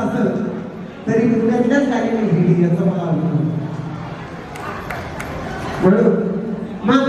असं तरी मुंबईतल्याच गाडीने हिडी याचं मला म्हणून मग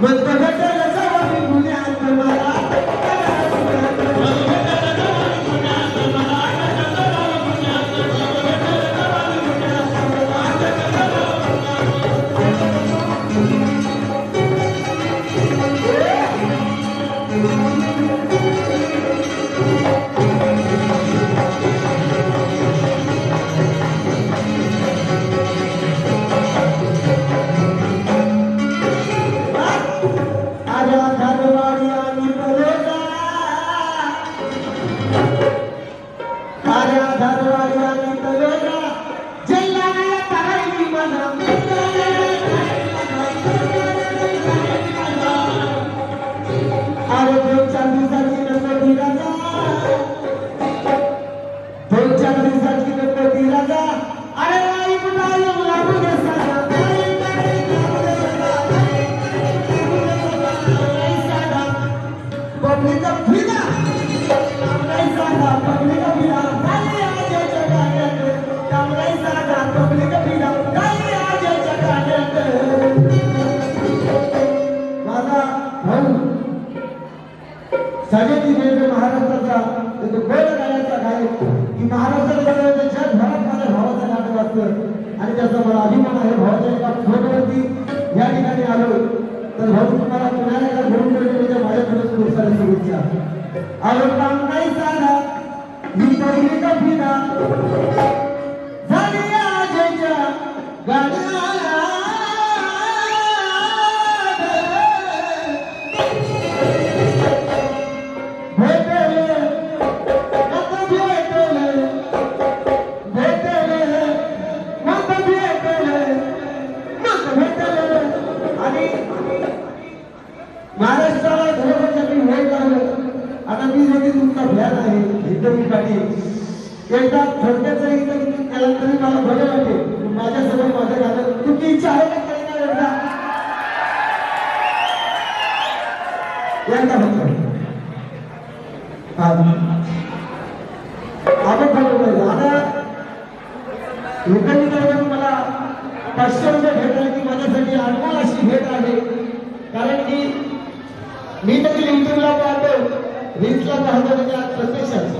But the better the अशी रेल्वे महाराष्ट्राचा गोड गाण्याचा गायक. की महाराष्ट्रात बनवायचं जगभरात माझ्या भावाचं नाटक असतं. आणि त्याचा मला अभिमान आहे. भावाच्या एका फोटोवरती या ठिकाणी आलो तर भाऊ तुम्हाला पुन्हा एकदा घेऊन गेले माझ्याकडे पुरस्कार शुभेच्छा. आलो काम नाही झाला ही पहिली कफिना झाली आजच्या गाण्या इंटरव्ह्यू हिंदवी एकदा थोडक्याचं इंटरव्ह्यू केला तरी मला बरं वाटेल. माझ्यासोबत माझं गाणं तुमची इच्छा आहे का काही ना एकदा एकदा फक्त. हा. आपण ठरवलं आता लोकांनी काय मला पाचशे रुपये भेटला की माझ्यासाठी अनमोल अशी भेट आहे. कारण की मी तर युट्यूबला पाहतो रील्सला पाहतो म्हणजे आज प्रत्यक्षात.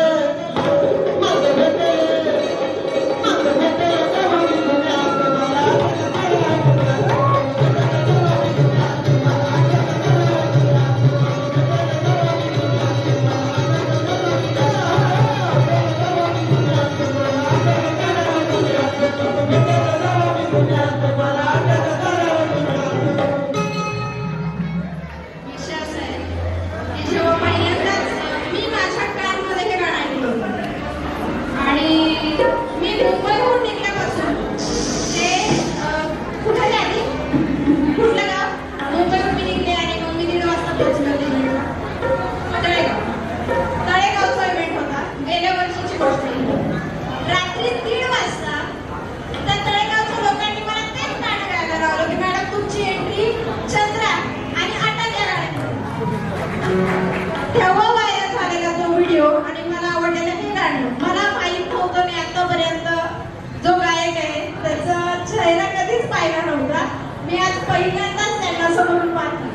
मी आज पहिल्यांदाच त्यांना समोरून पाहिलं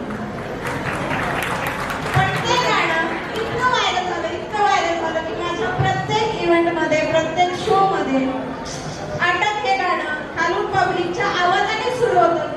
पण ते गाणं इतकं व्हायरल झालं इतकं व्हायरल झालं की माझ्या प्रत्येक इव्हेंटमध्ये प्रत्येक शो मध्ये अटक हे गाणं खालून पब्लिकच्या आवाजाने सुरू होतं.